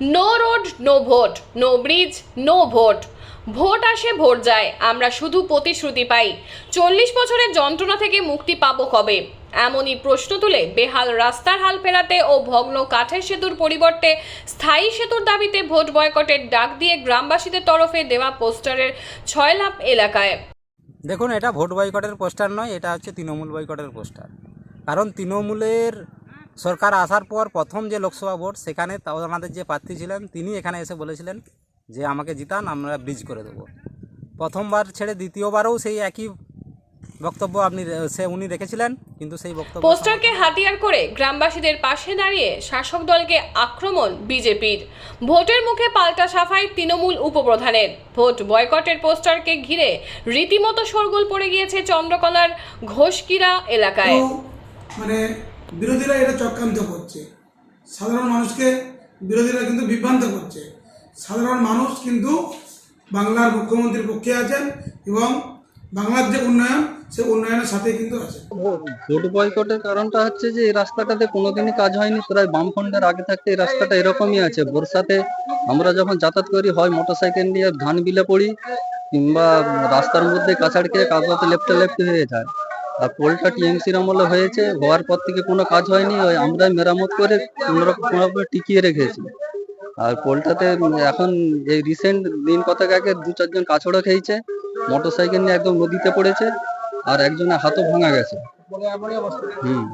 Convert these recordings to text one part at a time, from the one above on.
No road, no vote, no bridge, no vote. Vote আসে, vote যায়। আমরা শুধু প্রতিশ্রুতি পাই। চল্লিশ বছরের যন্ত্রণা থেকে মুক্তি পাবো কবে? এমনই প্রশ্ন তুলে বেহাল রাস্তার হাল ফেরাতে ও ভগ্ন কাঠের সেতুর পরিবর্তে স্থায়ী সেতুর দাবিতে ভোট বয়কটের ডাক দিয়ে গ্রামবাসীদের তরফে দেওয়া পোস্টারের ছয় লাভ এলাকায়। দেখুন, এটা ভোট বয়কটের পোস্টার নয়, এটা হচ্ছে তৃণমূল বয়কটের পোস্টার। কারণ তৃণমূলের সরকার আসার পর প্রথম যে লোকসভা ভোট সেখানে তাও আমাদের যে প্রার্থী ছিলেন তিনি এখানে এসে বলেছিলেন যে আমাকে জিতান আমরা ব্রিজ করে দেবো। প্রথমবার ছেড়ে দ্বিতীয়বারও সেই একই বক্তব্য আপনি সে উনি রেখেছিলেন কিন্তু সেই বক্তব্য পোস্টারকে হাতিয়ার করে গ্রামবাসীদের পাশে দাঁড়িয়ে শাসক দলকে আক্রমণ বিজেপির। ভোটের মুখে পাল্টা সাফাই তৃণমূল উপপ্রধানের। ভোট বয়কটের পোস্টারকে ঘিরে রীতিমতো শোরগোল পড়ে গিয়েছে চন্দ্রকলার ঘোষকিরা এলাকায়। মানে বিরোধীরা এটা চক্রান্ত করছে। সাধারণ মানুষকে বিরোধীরা কিন্তু বিভ্রান্ত করছে। সাধারণ মানুষ কিন্তু বাংলার মুখ্যমন্ত্রীর পক্ষে আছেন এবং বাংলার যে উন্নয়ন, সে উন্নয়নের সাথে কিন্তু আছে ভোট বয়কটের কারণটা হচ্ছে যে, এই রাস্তাটাতে কোনোদিনই কাজ হয়নি। প্রায় বামফ্রন্টের আগে থাকতে এই রাস্তাটা এরকমই আছে। বর্ষাতে আমরা যখন যাতায়াত করি, হয় মোটরসাইকেল নিয়ে ধান বিলে পড়ি কিংবা রাস্তার মধ্যে কাছাড় খেয়ে কাগজে লেফটে লেফট হয়ে যায়। আর পোলটা টিএমসির আমলে হয়েছে, হওয়ার পর থেকে কোনো কাজ হয়নি, ওই আমরাই মেরামত করে কোনোরকম টিকিয়ে রেখেছি। আর পোলটাতে এখন এই রিসেন্ট দিন কতক আগে দু চারজন কাছড়ো খেয়েছে মোটর সাইকেল নিয়ে একদম নদীতে পড়েছে, আর একজনের হাতও ভাঙা গেছে। হুম।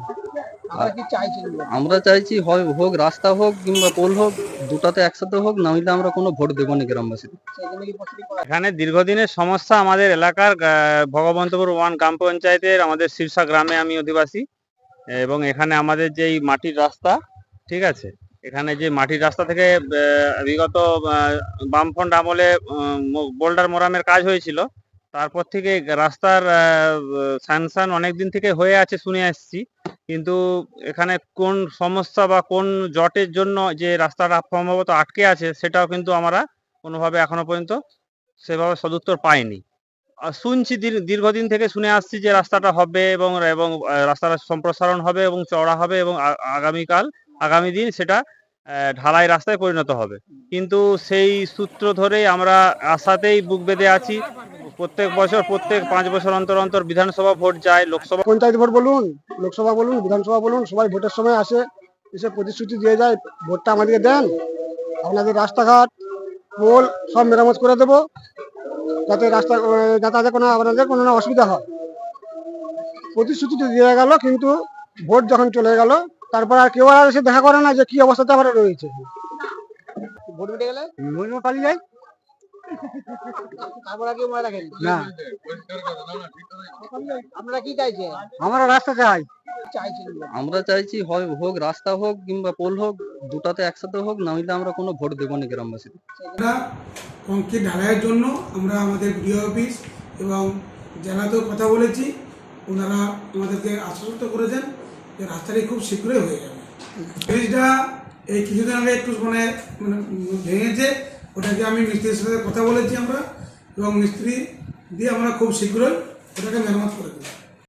আমরা চাইছি হয় হোক রাস্তা হোক কিংবা পোল হোক দুটাতে একসাথে হোক না হলে আমরা কোনো ভোট দেবো না গ্রামবাসী এখানে দীর্ঘদিনের সমস্যা আমাদের এলাকার ভগবন্তপুর ওয়ান গ্রাম পঞ্চায়েতের আমাদের শীর্ষা গ্রামে আমি অধিবাসী এবং এখানে আমাদের যেই মাটির রাস্তা ঠিক আছে? এখানে যে মাটির রাস্তা থেকে বিগত বামফ্রন্ট আমলে বোল্ডার মোরামের কাজ হয়েছিল তারপর থেকে রাস্তার স্যাংশন অনেক দিন থেকে হয়ে আছে শুনে আসছি। কিন্তু এখানে কোন সমস্যা বা কোন জটের জন্য যে রাস্তাটা সম্ভবত আটকে আছে সেটাও কিন্তু আমরা কোনোভাবে এখনও পর্যন্ত সেভাবে সদুত্তর পাইনি। শুনছি দীর- দীর্ঘদিন থেকে শুনে আসছি যে রাস্তাটা হবে এবং এবং রাস্তাটা সম্প্রসারণ হবে এবং চওড়া হবে এবং আগামীকাল, আগামী দিন সেটা ঢালাই রাস্তায় পরিণত হবে। কিন্তু সেই সূত্র ধরেই আমরা আশাতেই বুক বেঁধে আছি প্রত্যেক বছর প্রত্যেক পাঁচ বছর অন্তর অন্তর বিধানসভা ভোট যায় লোকসভা পঞ্চায়েত ভোট বলুন লোকসভা বলুন বিধানসভা বলুন সবাই ভোটের সময় আসে এসে প্রতিশ্রুতি দিয়ে যায় ভোটটা আমাদেরকে দেন। আপনাদের রাস্তাঘাট পোল সব মেরামত করে দেবো যাতে রাস্তা যাতায়াতে কোনো আপনাদের কোনো না অসুবিধা হয়। প্রতিশ্রুতি তো দিয়ে গেল কিন্তু ভোট যখন চলে গেল তারপর আর কেউ আর এসে দেখা করে না যে কি অবস্থাতে আমরা রয়েছে। ভোট মিটে গেলে? পালিয়ে যায় তারপর আর কেউ মনে রাখেন না। আপনারা কি চাইছেন আমরা রাস্তা চাই। আমরা চাইছি হয় হোক রাস্তা হোক কিংবা পোল হোক দুটাতে একসাথে হোক না হলে আমরা কোনো ভোট দেবো না গ্রামবাসী আমরা কংক্রিট ঢালাইয়ের জন্য আমরা আমাদের বিডিও অফিস এবং জেলাতেও কথা বলেছি। ওনারা আমাদেরকে আশ্বস্ত করেছেন যে রাস্তাটি খুব শীঘ্রই হয়ে যাবে। ব্রিজটা এই কিছুদিন আগে একটু মানে মানে ভেঙেছে। ওটাকে আমি মিস্ত্রির সাথে কথা বলেছি আমরা এবং মিস্ত্রি দিয়ে আমরা খুব শীঘ্রই ওটাকে মেরামত করে দেবো।